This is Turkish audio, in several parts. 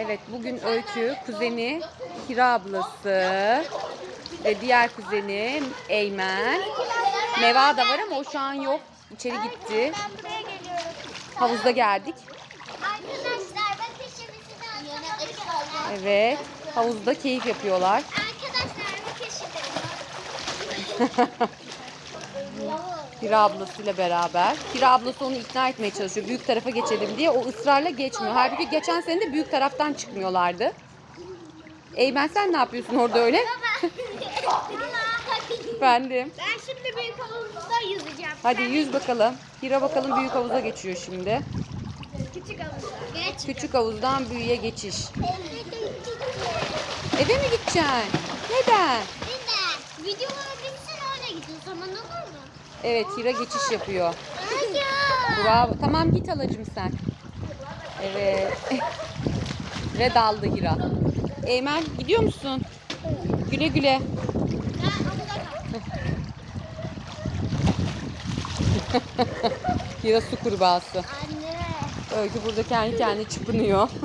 Evet bugün Öykü, kuzeni Hira ablası ve diğer kuzeni Eymen. Neva da var ama o şu an yok. İçeri gitti. Havuzda geldik. Arkadaşlar bakın şimdi size anlatacağım. Evet. Havuzda keyif yapıyorlar. Arkadaşlar bakın şimdi. Hira ablasıyla beraber. Hira ablası onu ikna etmeye çalışıyor. Büyük tarafa geçelim diye. O ısrarla geçmiyor. Halbuki geçen sene de büyük taraftan çıkmıyorlardı. Eymen sen ne yapıyorsun orada öyle? Efendim. Ben şimdi büyük havuzda yüzeceğim. Hadi yüz bakalım. Hira bakalım büyük havuza geçiyor şimdi. Küçük havuzda. Geç. Küçük havuzdan büyüğe geçiş. Eve mi gideceksin? Neden? Neden? Videolar bitsin öyle gidin. Zaman olur mu? Evet Hira geçiş yapıyor. Bravo. Tamam git halacım sen. Evet. Ve daldı Hira. Eymen gidiyor musun? Güle güle. Hira su kurbağası. Anne. Öykü burada kendi kendine çırpınıyor.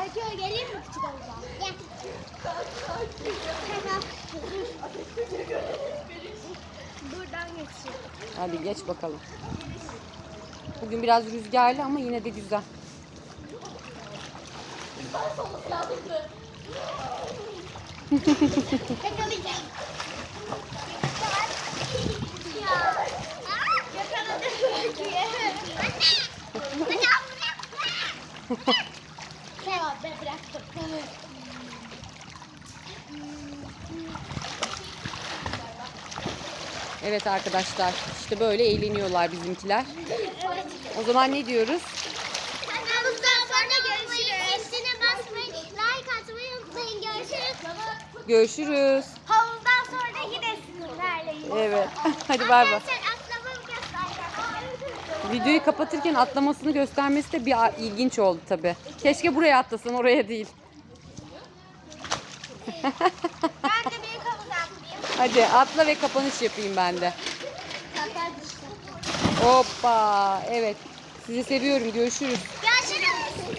Öykü gelir mi küçük havuza? Gel. Buradan geçiyor. Hadi geç bakalım. Bugün biraz rüzgarlı ama yine de güzel. Yakaladım Öykü'yü. Anne. Anne bırak. Tamam ben bıraktım. Evet arkadaşlar işte böyle eğleniyorlar bizimkiler. O zaman ne diyoruz? Kanalımızdan sonra görüşürüz. Üstüne basmayı, like atmayı unutmayın. Görüşürüz. Görüşürüz. Havuzdan sonra yine. Evet. Hadi bay bay. Videoyu kapatırken atlamasını göstermesi de bir ilginç oldu tabi. Keşke buraya atlasın oraya değil. Ben de büyük havuza atlayayım. Hadi atla ve kapanış yapayım ben de. Hoppa. Evet. Sizi seviyorum. Görüşürüz. Görüşürüz.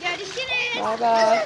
Görüşürüz. Bay bay.